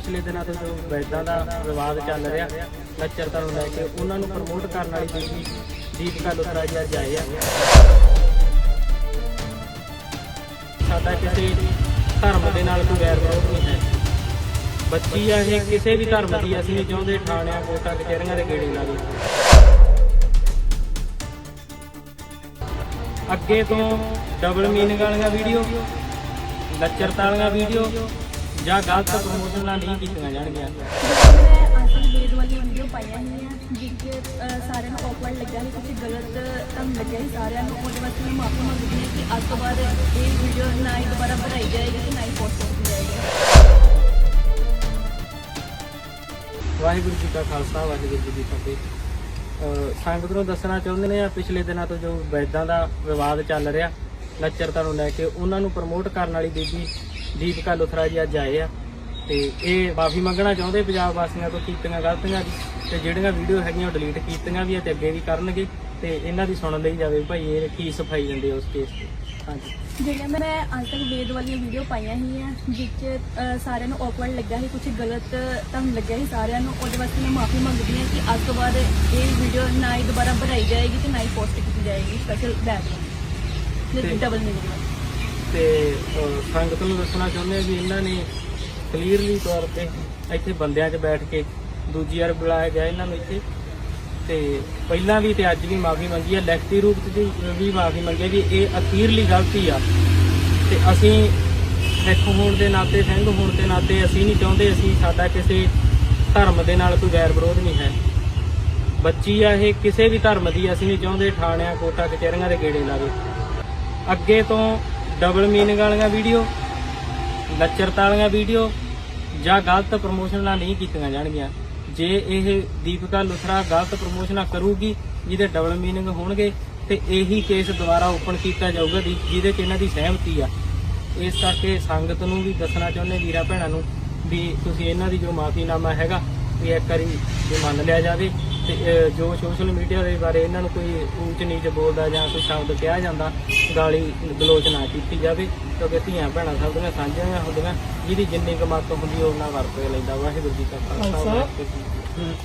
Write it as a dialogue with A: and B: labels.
A: ਪਿਛਲੇ ਦਿਨਾਂ ਤੋਂ ਜੋ ਵੈਦਾਂ ਦਾ ਵਿਵਾਦ ਚੱਲ ਰਿਹਾ ਲੱਚਰਤਾ ਨੂੰ ਲੈ ਕੇ, ਉਹਨਾਂ ਨੂੰ ਪ੍ਰਮੋਟ ਕਰਨ ਵਾਲੀ ਬੀਬੀ ਦੀਪਕਾ ਲੁਥਰਾ ਜੀ ਅੱਜ ਆਏ ਆ। ਸਾਡਾ ਕਿਸੇ ਧਰਮ ਦੇ ਨਾਲ ਕੋਈ ਵੈਰ ਵਿਰੋਧ ਨਹੀਂ ਹੈ। ਬੱਚੀ ਆ ਇਹ, ਕਿਸੇ ਵੀ ਧਰਮ ਦੀ, ਅਸੀਂ ਨਹੀਂ ਚਾਹੁੰਦੇ ਥਾਣਿਆਂ ਕੋਟਾਂ ਕਚਹਿਰੀਆਂ ਦੇ ਗੇੜੇ ਲਾਵੇ ਅੱਗੇ ਤੋਂ ਡਬਲ ਮੀਨਿੰਗ ਵਾਲੀਆਂ ਵੀਡੀਓ ਲੱਚਰਤਾ ਵਾਲੀਆਂ ਵੀਡੀਓ ਜਾਂ ਗਲਤ ਪ੍ਰਮੋਸ਼ਨ ਨਹੀਂ ਕੀਤੀਆਂ ਜਾਣਗੀਆਂ।
B: ਮੈਂ ਅਸਲ ਵੇਦ ਵਾਲੀ ਵੀਡੀਓ ਪਾਈਆਂ ਹੋਈਆਂ ਅ, ਸਾਰਿਆਂ ਨੂੰ ਔਕਵਰਡ ਲੱਗਿਆ ਸੀ ਕੁਝ ਗਲਤ ਤੁਹਾਨੂੰ ਲੱਗਿਆ ਸੀ ਸਾਰਿਆਂ ਨੂੰ। ਉਹਦੇ ਵਾਸਤੇ ਮੈਂ ਮਾਫੀ ਮੰਗਦੀ ਹਾਂ ਕਿ ਅੱਜ ਤੋਂ ਬਾਅਦ ਇਹ ਵੀਡੀਓ ਨਾ ਹੀ ਦੁਬਾਰਾ ਬਣਾਈ ਜਾਏਗੀ ਤੇ ਨਾ ਹੀ ਪੋਸਟ ਕੀਤੀ ਜਾਏਗੀ।
A: ਵਾਹਿਗੁਰੂ ਜੀ ਕਾ ਖਾਲਸਾ ਵਾਹਿਗੁਰੂ ਜੀ ਕੀ ਫਤਿਹ। ਸੰਗਤ ਨੂੰ ਦੱਸਣਾ ਚਾਹੁੰਦੇ ਨੇ ਆ ਪਿਛਲੇ ਦਿਨਾਂ ਤੋਂ ਜੋ ਵੈਦਾਂ ਦਾ ਵਿਵਾਦ ਚੱਲ ਰਿਹਾ ਲੱਚਰਤਾ ਨੂੰ ਲੈ ਕੇ ਉਹਨਾਂ ਨੂੰ ਪ੍ਰਮੋਟ ਕਰਨ ਵਾਲੀ ਬੀਬੀ ਦੀਪਕਾ ਲੁਥਰਾ ਜੀ ਅੱਜ ਆਏ ਆ। ਤੇ ਇਹ ਮਾਫੀ ਮੰਗਣਾ ਚਾਹੁੰਦੇ ਪੰਜਾਬ ਵਾਸੀਆਂ ਤੋਂ ਕੀਤੀਆਂ ਗਲਤੀਆਂ ਦੀ ਤੇ ਜਿਹੜੀਆਂ ਵੀਡੀਓ ਹੈਗੀਆਂ ਉਹ ਡਿਲੀਟ ਕੀਤੀਆਂ ਵੀ ਆ ਤੇ ਅੱਗੇ ਵੀ ਕਰਨਗੇ ਤੇ ਇਹਨਾਂ ਦੀ ਸੁਣ ਲਈ ਜਾਵੇ। ਭਾਈ ਇਹ ਕੀ ਸਫ਼ਾਈ ਦਿੰਦੇ ਆ ਉਸ ਕੇਸ ਤੇ? ਹਾਂਜੀ।
B: ਜਿਹੜੀਆਂ ਮੈਂ ਅੱਜ ਤੱਕ ਵੇਦ ਵਾਲੀਆਂ ਵੀਡੀਓ ਪਾਈਆਂ ਹੋਈਆਂ ਜਿਸ 'ਚ ਅ, ਸਾਰਿਆਂ ਨੂੰ ਔਕਵਰਡ ਲੱਗਿਆ ਸੀ ਕੁਝ ਗਲਤ ਤੁਹਾਨੂੰ ਲੱਗਿਆ ਸੀ ਸਾਰਿਆਂ ਨੂੰ ਉਹਦੇ ਵਾਸਤੇ ਮੈਂ ਮਾਫੀ ਮੰਗਦੀ ਹਾਂ ਕਿ ਅੱਜ ਤੋਂ ਬਾਅਦ ਇਹ ਵੀਡੀਓ ਨਾ ਹੀ ਦੁਬਾਰਾ ਬਣਾਈ ਜਾਏਗੀ ਤੇ ਨਾ ਹੀ ਪੋਸਟ ਕੀਤੀ ਜਾਏਗੀ ਸਪੈਸ਼ਲ ਬੈਕ
A: ਤੇ-
B: ਡਬਲ ਮੀਨਿੰਗ
A: ਤੇ ਸੰਗਤ ਨੂੰ ਦੱਸਣਾ ਚਾਹੁੰਦੇ ਆ ਵੀ ਇਹਨਾਂ ਨੇ ਕਲੀਅਰਲੀ ਤੌਰ ਤੇ ਇੱਥੇ ਬੰਦਿਆਂ 'ਚ ਬੈਠ ਕੇ ਦੂਜੀ ਵਾਰ ਬੁਲਾਇਆ ਗਿਆ ਇਹਨਾਂ ਨੂੰ ਇੱਥੇ। ਤੇ ਪਹਿਲਾਂ ਵੀ ਤੇ ਅੱਜ ਵੀ ਮਾਫੀ ਮੰਗੀ ਹੈ, ਲਿਖਤੀ ਰੂਪ 'ਚ ਵੀ- ਮਾਫੀ ਮੰਗੀ ਹੈ ਵੀ ਇਹ ਅਖੀਰਲੀ ਗਲਤੀ ਆ। ਤੇ ਅਸੀਂ ਸਿੱਖ ਹੋਣ ਦੇ ਨਾਤੇ, ਸਿੰਘ ਹੋਣ ਦੇ ਨਾਤੇ ਅਸੀਂ ਨਹੀਂ ਚਾਹੁੰਦੇ, ਅਸੀਂ ਸਾਡਾ ਕਿਸੇ ਧਰਮ ਦੇ ਨਾਲ ਕੋਈ ਵੈਰ ਵਿਰੋਧ ਨਹੀਂ ਹੈ। ਬੱਚੀ ਆ ਇਹ, ਕਿਸੇ ਵੀ ਧਰਮ ਦੀ ਅਸੀਂ ਨਹੀਂ ਚਾਹੁੰਦੇ, ਠਾਣਿਆਂ ਕੋਟਾਂ ਕਚਹਿਰੀਆਂ ਦੇ ਗੇੜੇ ਲਾਵੇ। ਅੱਗੇ ਤੋਂ ਡਬਲ ਮੀਨਿੰਗ ਵਾਲੀਆਂ ਵੀਡੀਓ ਲੱਚਰਤਾ ਵਾਲੀਆਂ ਵੀਡੀਓ ਜਾਂ ਗਲਤ ਪ੍ਰਮੋਸ਼ਨਾਂ ਨਹੀਂ ਕੀਤੀਆਂ ਜਾਣਗੀਆਂ। ਜੇ ਇਹ ਦੀਪਿਕਾ ਲੁਥਰਾ ਗਲਤ ਪ੍ਰਮੋਸ਼ਨਾਂ ਕਰੂਗੀ, ਜਿਹਦੇ ਡਬਲ ਮੀਨਿੰਗ ਹੋਣਗੇ, ਤੇ ਇਹੀ ਕੇਸ ਦੁਬਾਰਾ ਓਪਨ ਕੀਤਾ ਜਾਊਗਾ ਦੀ- ਜਿਹਦੇ 'ਚ ਇਹਨਾਂ ਦੀ ਸਹਿਮਤੀ ਆ। ਇਸ ਕਰਕੇ ਸੰਗਤ ਨੂੰ ਵੀ ਦੱਸਣਾ ਚਾਹੁੰਦੇ ਵੀਰਾ ਭੈਣਾਂ ਨੂੰ ਵੀ ਤੁਸੀਂ ਇਹਨਾਂ ਦੀ ਜੋ ਮਾਫੀਨਾਮਾ ਹੈਗਾ ਵੀ ਇੱਕ ਵਾਰੀ ਇਹ ਮੰਨ ਲਿਆ ਜਾਵੇ ਤੇ ਜੋ ਸੋਸ਼ਲ ਮੀਡੀਆ ਦੇ ਬਾਰੇ ਇਹਨਾਂ ਨੂੰ ਕੋਈ ਊਚ ਨੀਚ ਬੋਲਦਾ ਜਾਂ ਕੋਈ ਸ਼ਬਦ ਕਿਹਾ ਜਾਂਦਾ ਗਾਲੀ ਗਲੋਚ ਨਾ ਕੀਤੀ ਜਾਵੇ ਕਿਉਂਕਿ ਧੀਆਂ ਭੈਣਾਂ ਸਭ ਦੀਆਂ ਸਾਂਝੀਆਂ ਹੁੰਦੀਆਂ ਜਿਹਦੀ ਜਿੰਨੀ ਕੁ ਮੱਤ ਹੁੰਦੀ ਉਹ ਉਹਨਾਂ ਵਰਤ ਲੈਂਦਾ। ਵਾਹਿਗੁਰੂ ਜੀ ਕਾ ਖਾਲਸਾ